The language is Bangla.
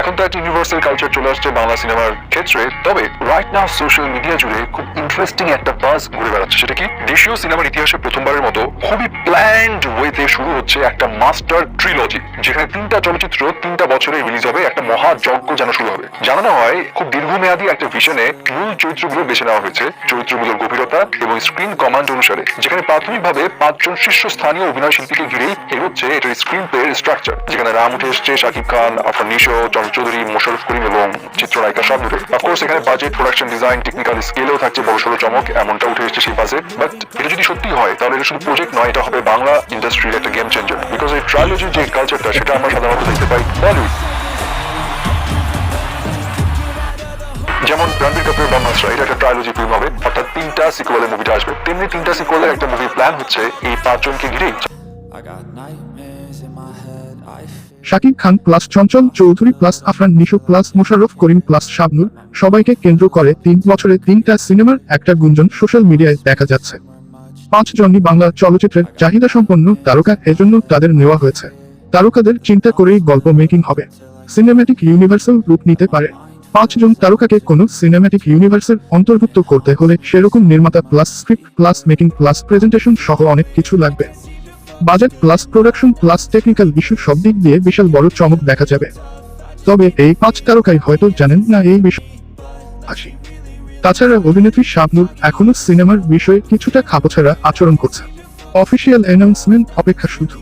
এখন তো একটা ইউনিভার্সাল কালচার চলে আসছে বাংলা সিনেমার ক্ষেত্রে। তবে রাইট নাও সোশ্যাল মিডিয়া জুড়ে খুব ইন্টারেস্টিং একটা বাজ ঘুরে বেড়াচ্ছে। সেটা কি? দেশীয় সিনেমার ইতিহাসে প্রথমবারের মতো খুবই প্ল্যান্ড ওয়েতে শুরু হচ্ছে একটা মাস্টার ট্রিলজি যেখানে তিনটা চলচ্চিত্র তিনটা বছরে রিলিজ হবে, একটা মহাযজ্ঞ যেন শুরু হবে। জানানো হয়, খুব দীর্ঘমেয়াদী একটা ভিশনে মূল চরিত্রগুলো বেছে নেওয়া হয়েছে। চরিত্রগুলোর গভীরতা এবং স্ক্রিন কমান্ড অনুসারে, যেখানে প্রাথমিকভাবে পাঁচজন শীর্ষস্থানীয় অভিনয় শিল্পীকে ঘিরেই এগোচ্ছে এটার স্ক্রিন প্লে স্ট্রাকচার যেখানে রাম উঠে এসছে, শাকিব খান, আফরান নিশো চন্দ্র চৌধুরী মোশারফ করিম এবং চিত্রনায়িকা শাবনুরে অফকোর্স এখানে বাজেট প্রোডাকশন ডিজাইন টেকনিক্যাল স্কেলেও থাকছে বড় সড়ো চমক এমনটা উঠে এসছে সেই বাজে বাট এটা যদি সত্যি হয়, তাহলে এটা শুধু প্রজেক্ট নয়, এটা হবে বাংলা ইন্ডাস্ট্রির একটা গেম চেঞ্জার বিকজ এই ট্রায়োলজির যে কালচারটা সেটা আমরা সাধারণত দেখতে পাই বলিউড যেমন রণবীর কাপুরের ব্রহ্মাস্ত্র, এটা একটা ট্রায়োলজি ফিল্ম হবে। অর্থাৎ তিনটা সিকুয়ালের মুভিটা আসবে। তেমনি তিনটা সিকুয়ালের একটা মুভি প্ল্যান হচ্ছে এই পাঁচজনকে ঘিরেই। Shakib Khan plus Chanchal Chowdhury plus Afran Nisho plus Karim plus Shabnur সবাইকে কেন্দ্র করে তিন বছরে তিনটা সিনেমার একটা গুঞ্জন সোশ্যাল মিডিয়ায় দেখা যাচ্ছে। পাঁচজনই বাংলা চলচ্চিত্রের চাহিদা সম্পন্ন তারকা এজন্য তাদের নেওয়া হয়েছে। তারকাদের চিন্তা করেই গল্প মেকিং হবে। সিনেম্যাটিক ইউনিভার্সাল রূপ নিতে পারে। পাঁচজন তারকাকে কোনো সিনেম্যাটিক ইউনিভার্সের অন্তর্ভুক্ত করতে হলে সেরকম নির্মাতা plus script plus making plus presentation সহ অনেক কিছু লাগবে। Budget plus production plus technical issue সব দিক দিয়ে বিশাল বড় চমক দেখা যাবে। তবে এই পাঁচ তারকাই হয়তো জানেন না এই বিষয় আসি তাছাড়া অভিনেত্রী শাবনুর এখনও সিনেমার বিষয়ে কিছুটা খাপছাড়া আচরণ করছে অফিসিয়াল অ্যানাউন্সমেন্ট অপেক্ষা শুধু।